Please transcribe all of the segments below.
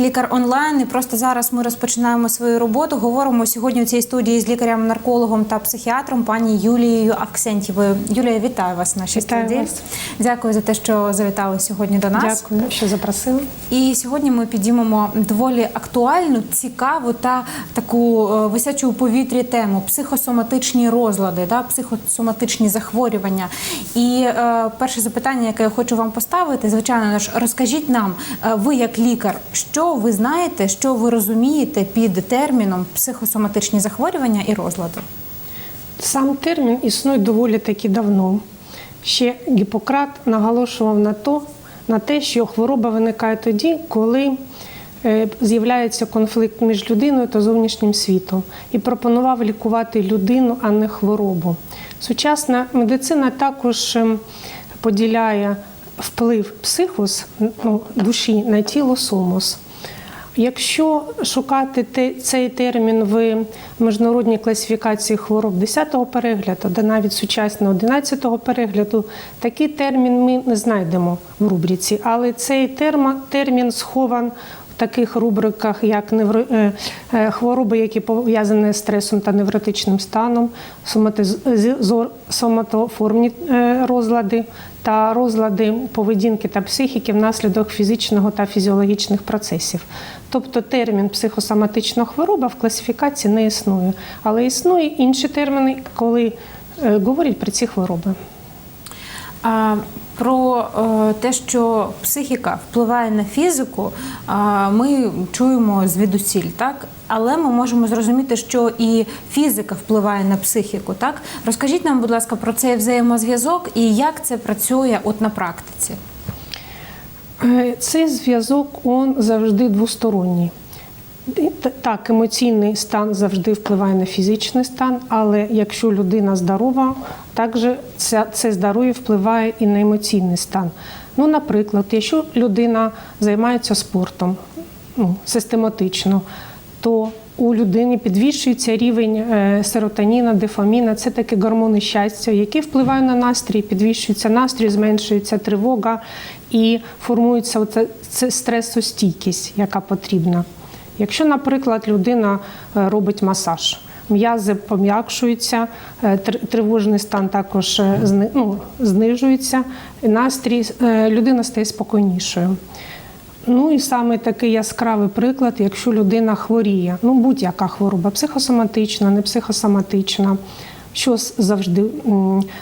Проект Лікар онлайн. І просто зараз ми розпочинаємо свою роботу. Говоримо сьогодні у цій студії з лікарем-наркологом та психіатром пані Юлією Аксентєвою. Юлія, вітаю вас в нашій Вітаю студії. вас. Дякую за те, що завітали сьогодні до нас. Дякую, що запросили. І сьогодні ми підіймемо доволі актуальну, цікаву та таку е, висячу у повітрі тему психосоматичні розлади, да, психосоматичні захворювання. І е, перше запитання, яке я хочу вам поставити, звичайно ж, розкажіть нам, е, ви як лікар, що ви знаєте, що ви розумієте під терміном психосоматичні захворювання і розлади? Сам термін існує доволі таки давно. Ще Гіппократ наголошував на, то, на те, що хвороба виникає тоді, коли е, з'являється конфлікт між людиною та зовнішнім світом, і пропонував лікувати людину, а не хворобу. Сучасна медицина також ем, поділяє вплив психос ну, душі на тіло сомос. Якщо шукати цей термін в міжнародній класифікації хвороб 10-го перегляду, де навіть сучасного 11-го перегляду, такий термін ми не знайдемо в рубриці, але цей термін схован в таких рубриках, як е, хвороби, які пов'язані з стресом та невротичним станом, соматоформні е, розлади та розлади поведінки та психіки внаслідок фізичного та фізіологічних процесів. Тобто термін психосоматична хвороба в класифікації не існує, але існує інші терміни, коли е, говорять про ці хвороби. А, Про е, те, що психіка впливає на фізику, ми чуємо звідусіль, так? Але ми можемо зрозуміти, що і фізика впливає на психіку. Так розкажіть нам, будь ласка, про цей взаємозв'язок і як це працює от на практиці. Е, Цей зв'язок он завжди двосторонній. Так, емоційний стан завжди впливає на фізичний стан, але якщо людина здорова, також це, це здоров'я впливає і на емоційний стан. Ну, наприклад, якщо людина займається спортом ну, систематично, то у людини підвищується рівень е, серотоніна, дофаміна. Це такі гормони щастя, які впливають на настрій, підвищується настрій, зменшується тривога і формується оце, це стресостійкість, яка потрібна. Якщо, наприклад, людина е, робить масаж, м'язи пом'якшуються, е, тривожний стан також ну, знижується, настрій людина стає спокійнішою. Ну і саме такий яскравий приклад, якщо людина хворіє, ну будь-яка хвороба, психосоматична, не психосоматична. Що завжди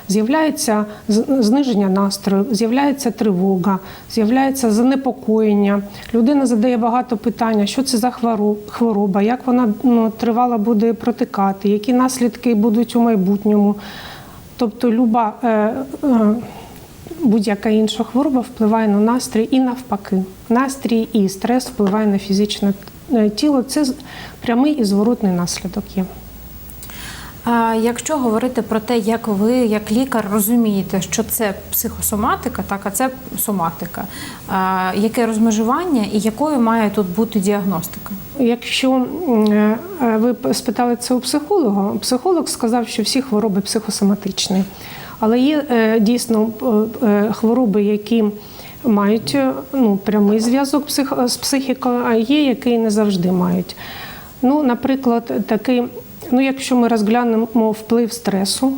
з'являється зниження настрою, з'являється тривога, з'являється занепокоєння. Людина задає багато питань, що це за хвороба, як вона ну, тривало буде протикати, які наслідки будуть у майбутньому. Тобто, люба е, е, будь-яка інша хвороба впливає на настрій і навпаки. Настрій і стрес впливає на фізичне е, тіло. Це прямий і зворотний наслідок є. А якщо говорити про те, як ви, як лікар, розумієте, що це психосоматика, так а це соматика, а, яке розмежування і якою має тут бути діагностика? Якщо е, е, ви спитали це у психолога, психолог сказав, що всі хвороби психосоматичні. Але є е, дійсно е, е, хвороби, які мають ну, прямий зв'язок з психікою, а є, які не завжди мають. Ну, наприклад, такий, ну, якщо ми розглянемо вплив стресу,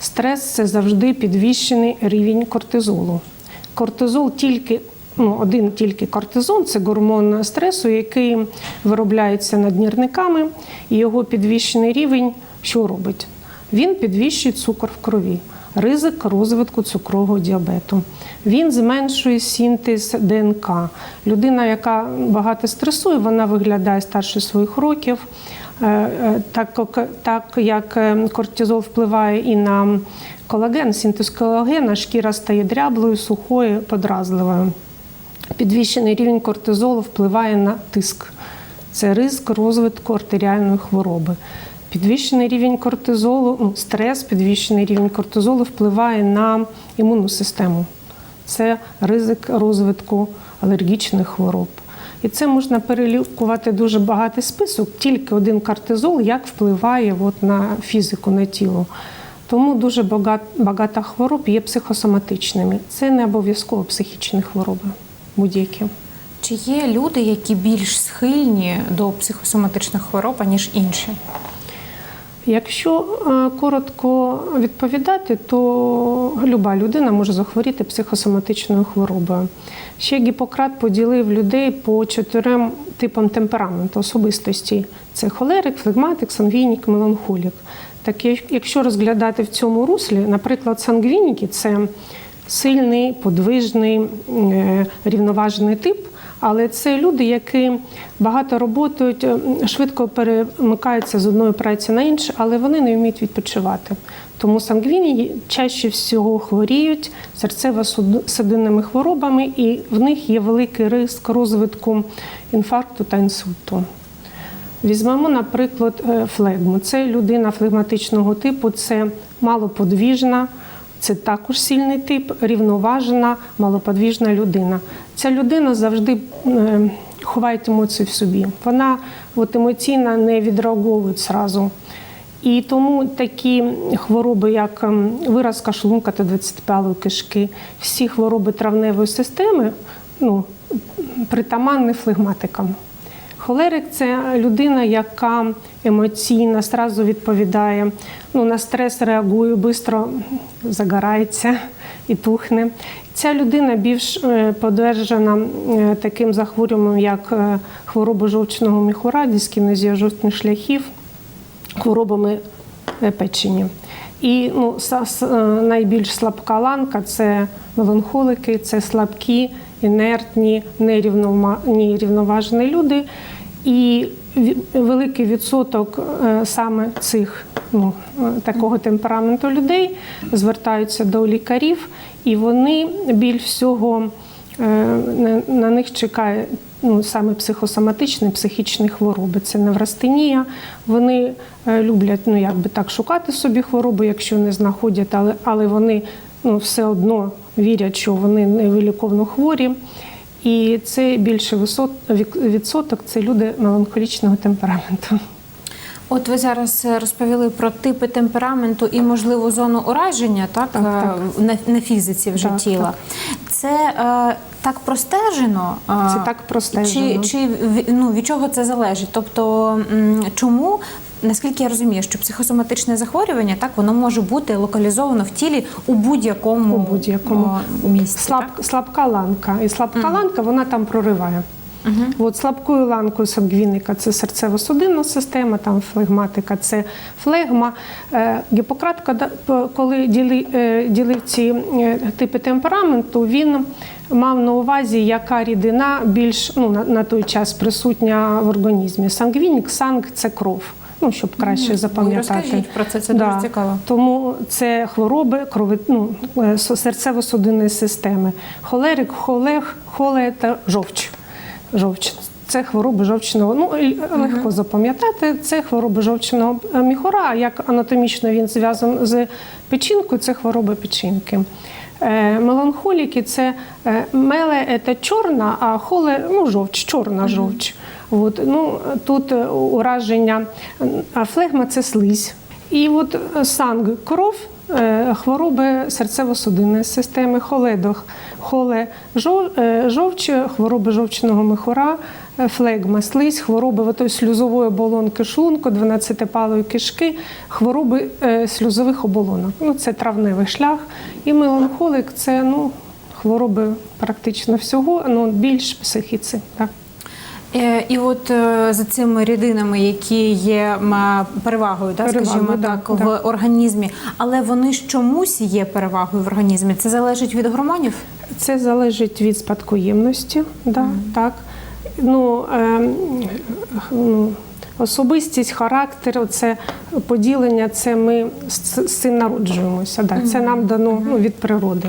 стрес це завжди підвищений рівень кортизолу. Кортизол тільки ну, один тільки кортизон це гормон стресу, який виробляється наднірниками, і його підвищений рівень що робить? Він підвищує цукор в крові, ризик розвитку цукрового діабету. Він зменшує синтез ДНК. Людина, яка багато стресує, вона виглядає старше своїх років. Е, е, Так як, е, кортизол впливає і на колаген, синтез колагена, шкіра стає дряблою, сухою, подразливою. Підвищений рівень кортизолу впливає на тиск. Це ризик розвитку артеріальної хвороби. Підвищений рівень кортизолу, ну, стрес, підвищений рівень кортизолу впливає на імунну систему. Це ризик розвитку алергічних хвороб. І це можна перелікувати дуже багатий список, тільки один кортизол, як впливає от на фізику, на тіло. Тому дуже багато, хвороб є психосоматичними. Це не обов'язково психічні хвороби будь-які. Чи є люди, які більш схильні до психосоматичних хвороб, аніж інші? Якщо е, коротко відповідати, то люба людина може захворіти психосоматичною хворобою. Ще Гіппократ поділив людей по чотирьом типам темпераменту особистості: це холерик, флегматик, сангвінік, меланхолік. Так якщо розглядати в цьому руслі, наприклад, сангвініки це сильний, подвижний, е, рівноважений тип. Але це люди, які багато працюють, швидко перемикаються з одної праці на іншу, але вони не вміють відпочивати. Тому сангвінії чаще всього хворіють серцево-судинними хворобами, і в них є великий ризик розвитку інфаркту та інсульту. Візьмемо, наприклад, е, флегму. Це людина флегматичного типу, це малоподвіжна, це також сильний тип, рівноважена, малоподвіжна людина. Ця людина завжди е, ховає емоції в собі. Вона от, емоційно не відреагує зразу. І тому такі хвороби, як ем, виразка шлунка та 25 кишки, всі хвороби травневої системи, ну, притаманні флегматикам. Холерик це людина, яка емоційно зразу відповідає, ну, на стрес реагує, швидко загорається і тухне. Ця людина більш е, подвержена е, таким захворюванням, як е, хвороба жовчного міхура, дискінезія жовчних шляхів, хворобами печені. І ну, найбільш слабка ланка це меланхолики, це слабкі, інертні, нерівноважені люди. І великий відсоток саме цих ну, такого темпераменту людей звертаються до лікарів, і вони більш всього е, на, них чекає ну, саме психосоматичні, психічні хвороби. Це неврастенія. Вони е, люблять ну, якби так шукати собі хвороби, якщо не знаходять, але, але вони ну, все одно вірять, що вони невиліковно хворі. І це більше відсоток це люди меланхолічного темпераменту. От ви зараз е, розповіли про типи темпераменту і можливу зону ураження, так, Так, так. е, На, на фізиці вже Так, тіла. Це е, так простежено? е, Це так простежено. Чи, чи ну, від чого це залежить? Тобто, чому? Наскільки я розумію, що психосоматичне захворювання так воно може бути локалізовано в тілі у будь-якому будь-якому місці. Слаб, так? слабка ланка. І слабка ланка вона там прориває. От слабкою ланкою сангвіника це серцево-судинна система, там флегматика це флегма. Е, Гіппократ, коли- е, ділив ці е, типи темпераменту, він мав на увазі, яка рідина більш ну, на, на той час присутня в організмі. Сангвінік, санг це кров. Ну, щоб краще запам'ятати. розкажіть про це, це дуже цікаво. Тому це хвороби крови, ну, серцево-судинної системи. Холерик, холег, холе та жовч. Жовч. Це хвороби жовчного. Ну, легко запам'ятати. Це хвороби жовчного е, міхура. а Як анатомічно він зв'язаний з печінкою, це хвороби печінки. Е, Меланхоліки це е, меле це чорна, а холе ну, жовч, чорна жовч. От, ну, тут ураження, а флегма це слизь. І от е, санг кров, е, хвороби серцево-судинної системи, холедох, холе е, жовч, хвороби жовчного михура, е, флегма, слизь, хвороби отої слюзової оболонки шлунку, 12-палої кишки, хвороби слюзових оболонок. Ну, це травневий шлях. І меланхолик це ну, хвороби практично всього, ну більш психіці. Так. Е, І от е, за цими рідинами, які є перевагою, да, Перевагою, скажімо да, так, да. в організмі, але вони ж чомусь є перевагою в організмі. Це залежить від гормонів? Це залежить від спадкоємності, да, так. Ну, е, ну, особистість, характер, це поділення, це ми з, з цим народжуємося. Да, це нам дано ну, від природи.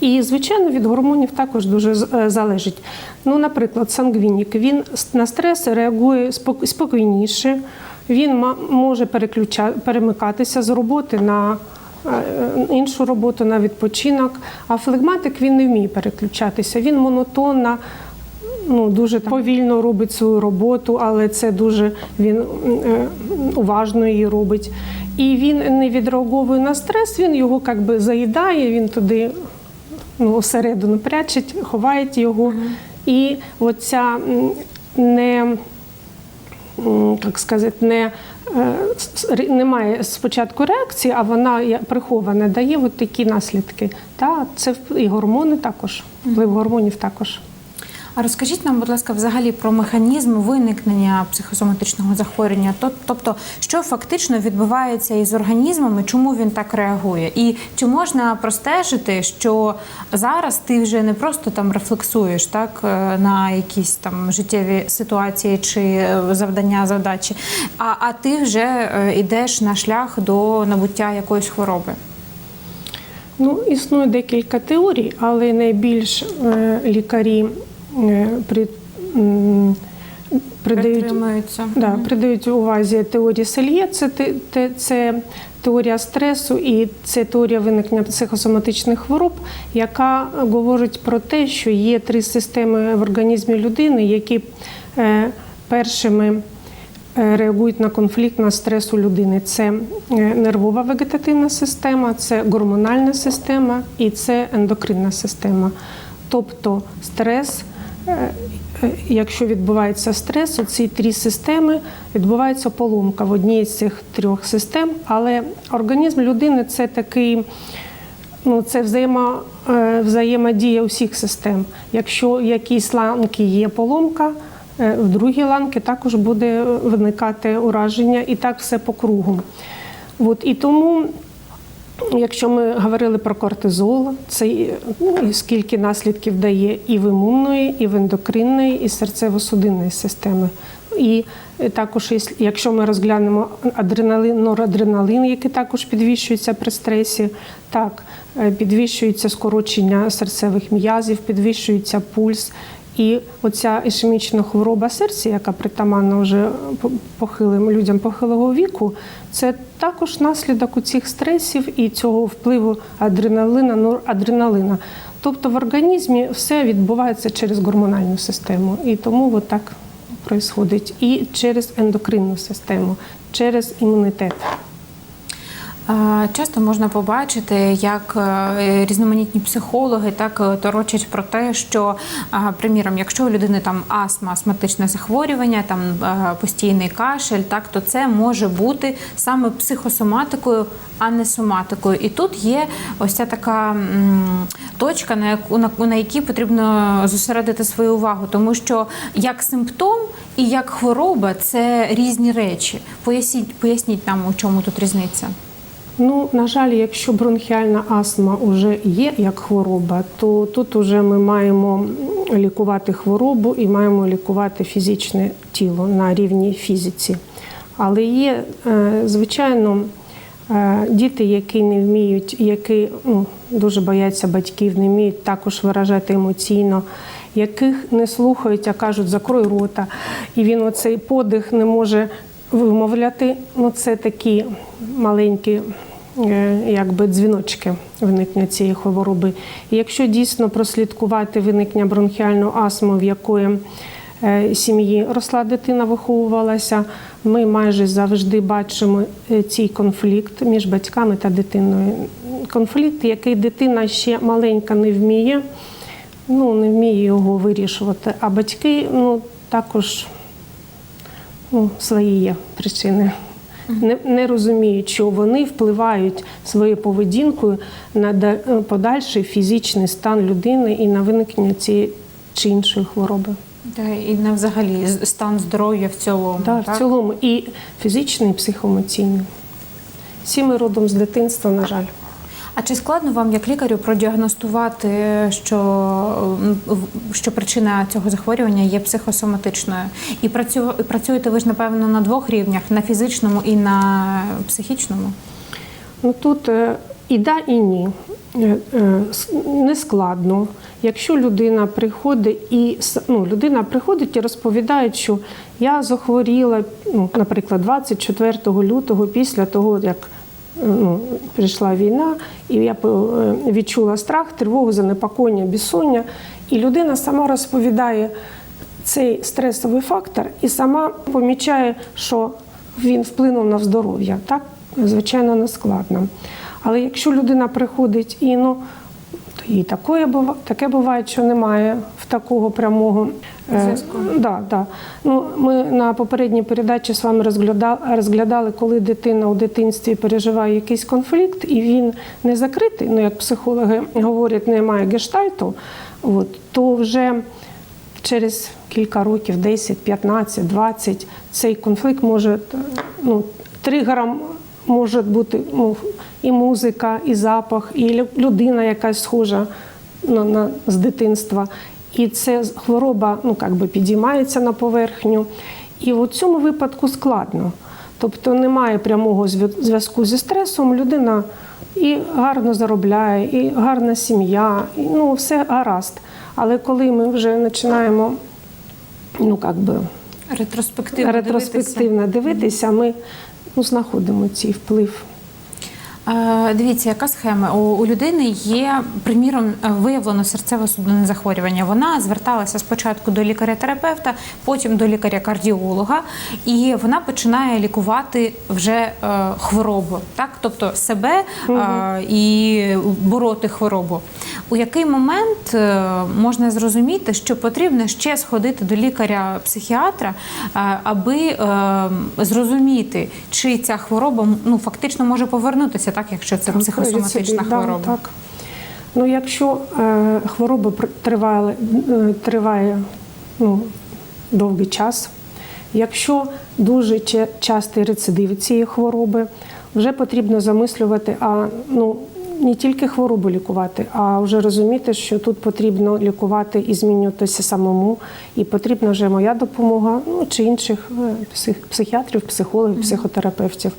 І, звичайно, від гормонів також дуже е, залежить. Ну, наприклад, сангвінік, він на стрес реагує спок- спокійніше, він може перемикатися з роботи на е, іншу роботу, на відпочинок. А флегматик він не вміє переключатися. Він монотонно, ну, дуже повільно робить свою роботу, але це дуже він е, уважно її робить. І він не відреаговує на стрес, він його якби заїдає, він туди ну, всередину прячуть, ховають його І оця не як сказати, не, е, немає спочатку реакції, а вона прихована, дає от такі наслідки. Та це і гормони також, вплив гормонів також. А розкажіть нам, будь ласка, взагалі про механізм виникнення психосоматичного захворювання. Тобто, що фактично відбувається із організмом і чому він так реагує? І чи можна простежити, що зараз ти вже не просто там рефлексуєш так е, на якісь там життєві ситуації чи е, завдання, задачі, а, а ти вже е, йдеш на шлях до набуття якоїсь хвороби? Ну, існує декілька теорій, але найбільш лікарі при, придають Да, придають увазі теорії Сельє, це, те- це теорія стресу і це теорія виникнення психосоматичних хвороб, яка говорить про те, що є три системи в організмі людини, які е, першими е, реагують на конфлікт на стрес у людини. Це е, нервова вегетативна система, це гормональна система і це ендокринна система. Тобто стрес е, е, Якщо відбувається стрес, у ці три системи відбувається поломка в одній з цих трьох систем, але організм людини це такий, ну це взаємо, е, взаємодія усіх систем. Якщо в якійсь ланки є поломка, е, в другій ланки також буде виникати ураження, і так все по кругу. От, і тому Якщо ми говорили про кортизол, це ну, скільки наслідків дає і в імунної, і в ендокринної, і серцево-судинної системи. І також, якщо ми розглянемо адреналин, норадреналин, який також підвищується при стресі, так е, підвищується скорочення серцевих м'язів, підвищується пульс. І оця ішемічна хвороба серця, яка притаманна вже по- похилим людям похилого віку, це також наслідок у цих стресів і цього впливу адреналина, норадреналина. Тобто в організмі все відбувається через гормональну систему, і тому от так відбувається. І через ендокринну систему, через імунітет. Часто можна побачити, як е, різноманітні психологи так е, торочать про те, що, приміром, якщо у людини там астма, астматичне захворювання, там е, постійний кашель, так то це може бути саме психосоматикою, а не соматикою. І тут є ось ця така точка, на яку на, на якій потрібно зосередити свою увагу, тому що як симптом і як хвороба це різні речі. Поясніть, поясніть нам, у чому тут різниця. Ну, на жаль, якщо бронхіальна астма вже є як хвороба, то тут вже ми маємо лікувати хворобу і маємо лікувати фізичне тіло на рівні фізиці. Але є, е, звичайно, е, діти, які не вміють, які ну, дуже бояться батьків, не вміють також виражати емоційно, яких не слухають, а кажуть, закрой рота, і він оцей подих не може вимовляти. Ну, це такі маленькі якби дзвіночки виникнення цієї хвороби. І якщо дійсно прослідкувати виникнення бронхіальної астми, в якої е, сім'ї росла дитина, виховувалася, ми майже завжди бачимо е, цей конфлікт між батьками та дитиною. Конфлікт, який дитина ще маленька не вміє, ну не вміє його вирішувати. А батьки ну, також ну, свої є причини. Не, не розуміють, що вони впливають своєю поведінкою на да- подальший фізичний стан людини і на виникнення цієї чи іншої хвороби. Та і на взагалі стан здоров'я в цілому. Да, так? в цілому і фізичний, і психоемоційний. Всі ми родом з дитинства, на жаль. А чи складно вам, як лікарю, продіагностувати, що, що причина цього захворювання є психосоматичною? І працю, працюєте ви ж, напевно, на двох рівнях: на фізичному і на психічному? Ну тут е, і да, і ні. Е, е, Не складно. Якщо людина приходить і ну, людина приходить і розповідає, що я захворіла, ну, наприклад, 24 лютого після того, як прийшла війна, і я е, відчула страх, тривогу, занепокоєння, безсоння, і людина сама розповідає цей стресовий фактор і сама помічає, що він вплинув на здоров'я. Так, звичайно, не складно. Але якщо людина приходить і ну, І таке бува- таке буває, що немає в такого прямого е, Да, да. Ну, ми на попередній передачі з вами розглядали, розглядали, коли дитина у дитинстві переживає якийсь конфлікт, і він не закритий, ну як психологи говорять, немає гештальту, от, то вже через кілька років, 10, 15, 20, цей конфлікт може ну, тригером може бути ну, і музика, і запах, і людина якась схожа на, на, з дитинства. І це хвороба ну, як би підіймається на поверхню. І в цьому випадку складно. Тобто немає прямого зв'я- зв'язку зі стресом. Людина і гарно заробляє, і гарна сім'я, і, ну, все гаразд. Але коли ми вже починаємо ну, як би, Ретроспективно, ретроспективно дивитися, ми ну, знаходимо цей вплив. Е, Дивіться, яка схема. У, у людини є, приміром, е, виявлено серцево-судинне захворювання. Вона зверталася спочатку до лікаря-терапевта, потім до лікаря-кардіолога, і вона починає лікувати вже е, хворобу, так? тобто себе е, і бороти хворобу. У який момент можна зрозуміти, що потрібно ще сходити до лікаря-психіатра, аби зрозуміти, чи ця хвороба ну, фактично може повернутися, так, якщо це психосоматична да, хвороба. так. Ну, якщо е, хвороба триває, е, триває ну, довгий час, якщо дуже ча- частий рецидив цієї хвороби, вже потрібно замислювати, а ну, не тільки хворобу лікувати, а вже розуміти, що тут потрібно лікувати і змінюватися самому, і потрібна вже моя допомога, ну чи інших е, псих, психіатрів, психологів, психотерапевтів.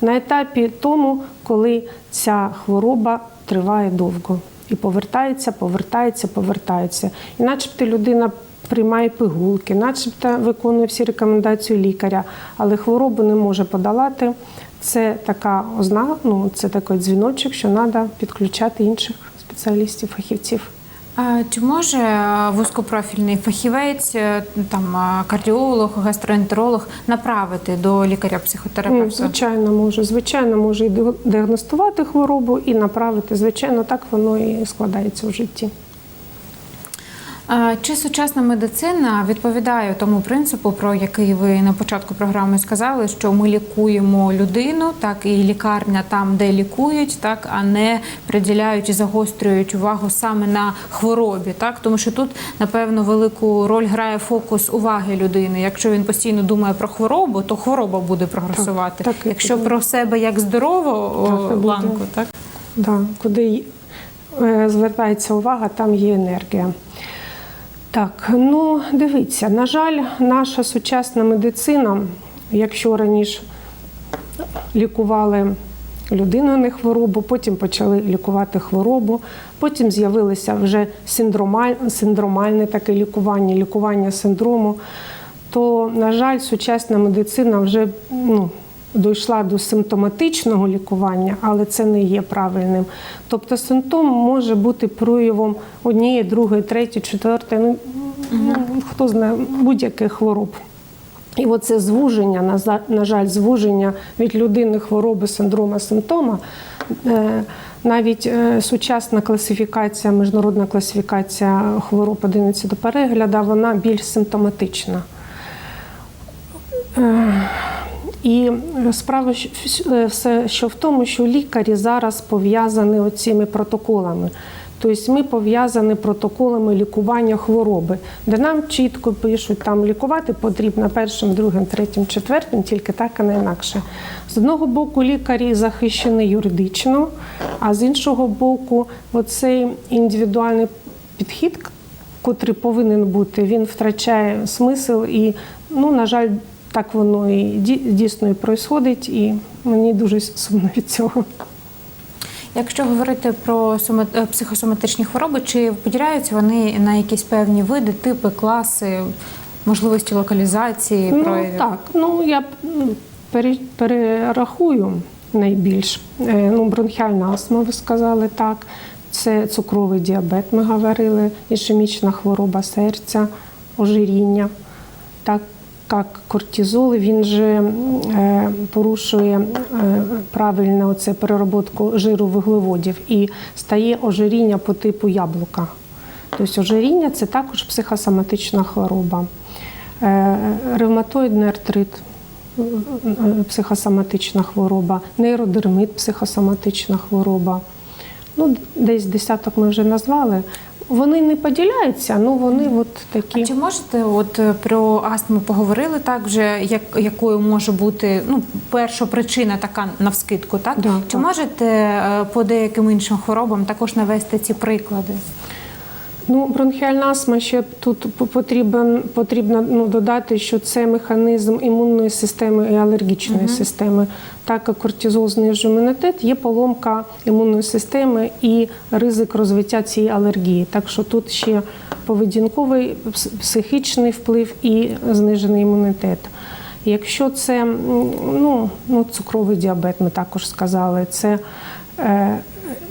На етапі тому, коли ця хвороба триває довго і повертається, повертається, повертається. І начебто людина приймає пигулки, начебто виконує всі рекомендації лікаря, але хворобу не може подолати. Це така ознака, ну це такий дзвіночок, що треба підключати інших спеціалістів, фахівців. Чи може е, вузькопрофільний фахівець, е, там е, кардіолог, гастроентеролог направити до Ну, лікаря-психотерапевта? звичайно, може. Звичайно, може і діагностувати хворобу і направити. Звичайно, так воно і складається в житті. Чи сучасна медицина відповідає тому принципу, про який ви на початку програми сказали, що ми лікуємо людину, так і лікарня там, де лікують, так а не приділяють і загострюють увагу саме на хворобі, так тому що тут напевно велику роль грає фокус уваги людини. Якщо він постійно думає про хворобу, то хвороба буде прогресувати. так і Якщо буде. про себе як здорову Так і буде. так Да, куди е, звертається увага, там є енергія. Так, ну дивіться, на жаль, наша сучасна медицина, якщо раніше лікували людину не хворобу, потім почали лікувати хворобу, потім з'явилося вже синдромаль, синдромальне таке лікування, лікування синдрому, то, на жаль, сучасна медицина вже ну, дійшла до симптоматичного лікування, але це не є правильним. Тобто симптом може бути проявом однієї, другої, третьої, четвертої, ну, ну, хто знає, будь-яких хвороб. І оце звуження, на жаль, звуження від людини хвороби, синдрома, симптома. е, Навіть е, сучасна класифікація, міжнародна класифікація хвороб 11 до перегляду, вона більш симптоматична. І справа е, все, що в тому, що лікарі зараз пов'язані оціми протоколами. Тобто ми пов'язані протоколами лікування хвороби, де нам чітко пишуть, там лікувати потрібно першим, другим, третім, четвертим, тільки так, а не інакше. З одного боку, лікарі захищені юридично, а з іншого боку, оцей індивідуальний підхід, котрий повинен бути, він втрачає смисл і, ну, на жаль, так воно і дійсно і происходить, і мені дуже сумно від цього. Якщо говорити про е, психосоматичні хвороби, чи поділяються вони на якісь певні види, типи, класи, можливості локалізації Ну, проявів? так, ну я перерахую найбільш. Е, Ну, бронхіальна астма, ви сказали так. Це цукровий діабет, ми говорили, ішемічна хвороба серця, ожиріння. Так, як кортизол, він же е, порушує е, правильно оце перероботку жиру вуглеводів і стає ожиріння по типу яблука. Тобто ожиріння це також психосоматична хвороба. Е, Ревматоїдний артрит психосоматична хвороба, нейродермит психосоматична хвороба. Ну, десь десяток ми вже назвали. Вони не поділяються, ну вони от такі. А чи можете, от е, про астму поговорили так вже, як, якою може бути ну, перша причина така навскидку, так? Да, чи так. можете е, по деяким іншим хворобам також навести ці приклади? Ну, бронхіальна астма ще тут потрібен, потрібно ну, додати, що це механізм імунної системи і алергічної системи. Так як кортизол знижує імунітет, є поломка імунної системи і ризик розвиття цієї алергії. Так що тут ще поведінковий, психічний вплив і знижений імунітет. Якщо це ну, ну, цукровий діабет, ми також сказали, це е,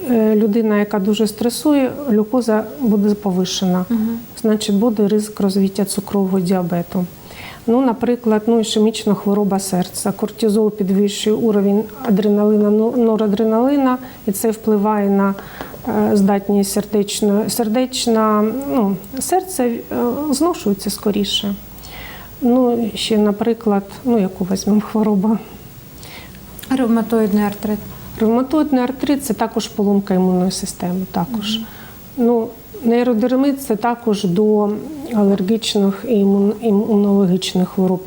людина, яка дуже стресує, глюкоза буде повишена, значить буде ризик розвиття цукрового діабету. Ну, наприклад, ну, ішемічна хвороба серця. Кортизол підвищує уровень адреналина, норадреналина, і це впливає на е, здатність сердечної. Сердечна, ну, серце е, зношується скоріше. Ну, ще, наприклад, ну, яку візьмемо хворобу? Ревматоїдний артрит. Ревматоїдний артрит це також поломка імунної системи. Також. Ну, нейродермит це також до алергічних і імун- імунологічних хвороб.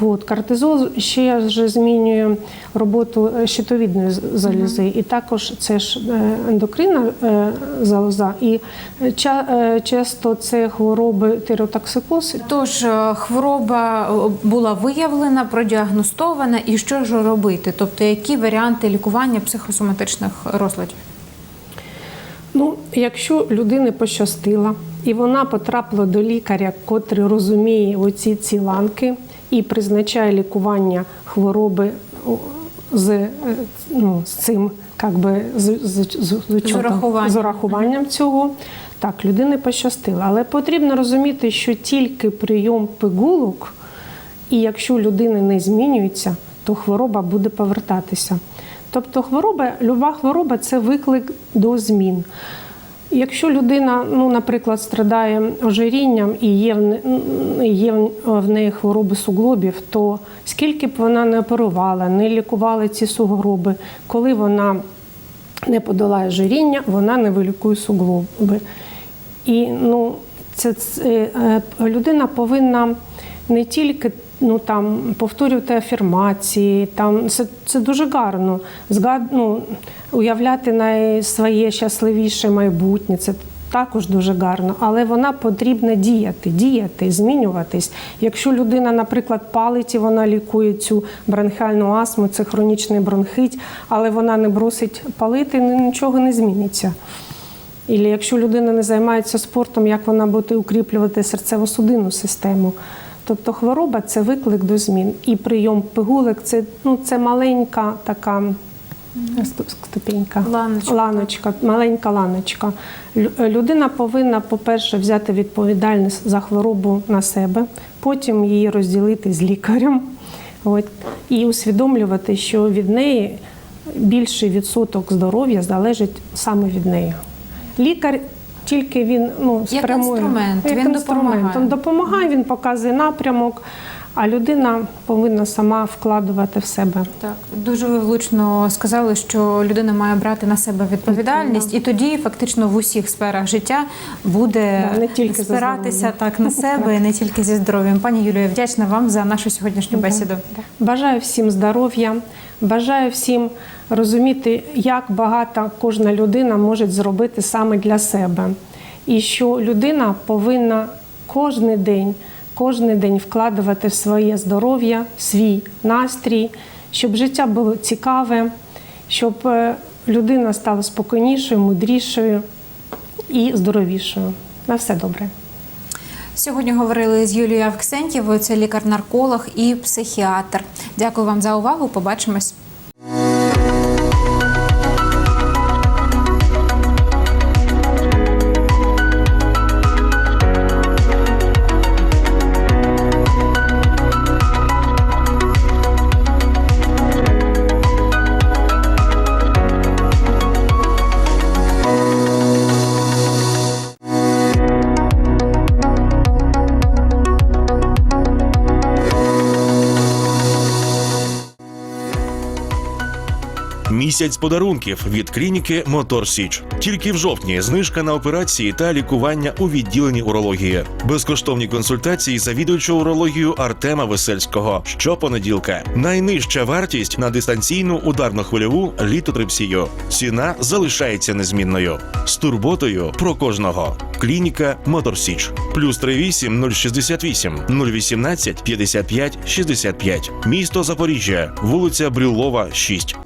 От, кортизол ще вже змінює роботу щитовідної з- залізи, і також це ж е, ендокринна е, залоза, і е, ча- часто це хвороби тиреотоксикоз, Тож хвороба була виявлена, продіагностована, і що ж робити? Тобто, які варіанти лікування психосоматичних розладів? Ну, якщо людини пощастило, і вона потрапила до лікаря, котрий розуміє оці ці ланки і призначає лікування хвороби з, е, ну, з цим, як би, з, з, з, з, учетом- урахуванням. з урахуванням цього, так, людини пощастило. Але потрібно розуміти, що тільки прийом пигулок, і якщо людина не змінюється, то хвороба буде повертатися. Тобто хвороба, люба хвороба це виклик до змін. Якщо людина, ну, наприклад, страдає ожирінням і є в, є в- неї хвороби суглобів, то скільки б вона не оперувала, не лікувала ці суглоби, коли вона не подолає ожиріння, вона не вилікує суглоби. І ну, це, це е, людина повинна не тільки ну, там, повторювати афірмації, там, це, це дуже гарно. Згад, ну, уявляти на своє щасливіше майбутнє. Це також дуже гарно, але вона потрібна діяти, діяти, змінюватись. Якщо людина, наприклад, палить і вона лікує цю бронхіальну астму, це хронічний бронхит, але вона не бросить палити, нічого не зміниться. І якщо людина не займається спортом, як вона буде укріплювати серцево-судинну систему? Тобто хвороба це виклик до змін. І прийом пигулок це, ну, це маленька така ступ- ступенька. Ланочка. ланочка, маленька ланочка. Людина повинна, по-перше, взяти відповідальність за хворобу на себе, потім її розділити з лікарем. От, і усвідомлювати, що від неї більший відсоток здоров'я залежить саме від неї. Лікар тільки він ну, Як спрямує інструмент, як він інструмент. допомагає. Він допомагає, він показує напрямок, а людина повинна сама вкладувати в себе. Так, дуже ви влучно сказали, що людина має брати на себе відповідальність, і тоді фактично в усіх сферах життя буде Да, не тільки спиратися так на себе, і не тільки зі здоров'ям. Пані Юлія, вдячна вам за нашу сьогоднішню бесіду. Бажаю всім здоров'я, бажаю всім розуміти, як багато кожна людина може зробити саме для себе. І що людина повинна кожен день, кожен день вкладувати в своє здоров'я, свій настрій, щоб життя було цікаве, щоб е, людина стала спокійнішою, мудрішою і здоровішою. На все добре. Сьогодні говорили з Юлією Авксентєвою, це лікар-нарколог і психіатр. Дякую вам за увагу. Побачимось. Місяць подарунків від клініки Мотор Січ. Тільки в жовтні знижка на операції та лікування у відділенні урології. Безкоштовні консультації завідуючого урологію Артема Весельського. Щопонеділка. Найнижча вартість на дистанційну ударно-хвильову літотрипсію. Ціна залишається незмінною. З турботою про кожного. Клініка Мотор Січ. Плюс 38 068 018 55 65. Місто Запоріжжя. Вулиця Брюлова, 6.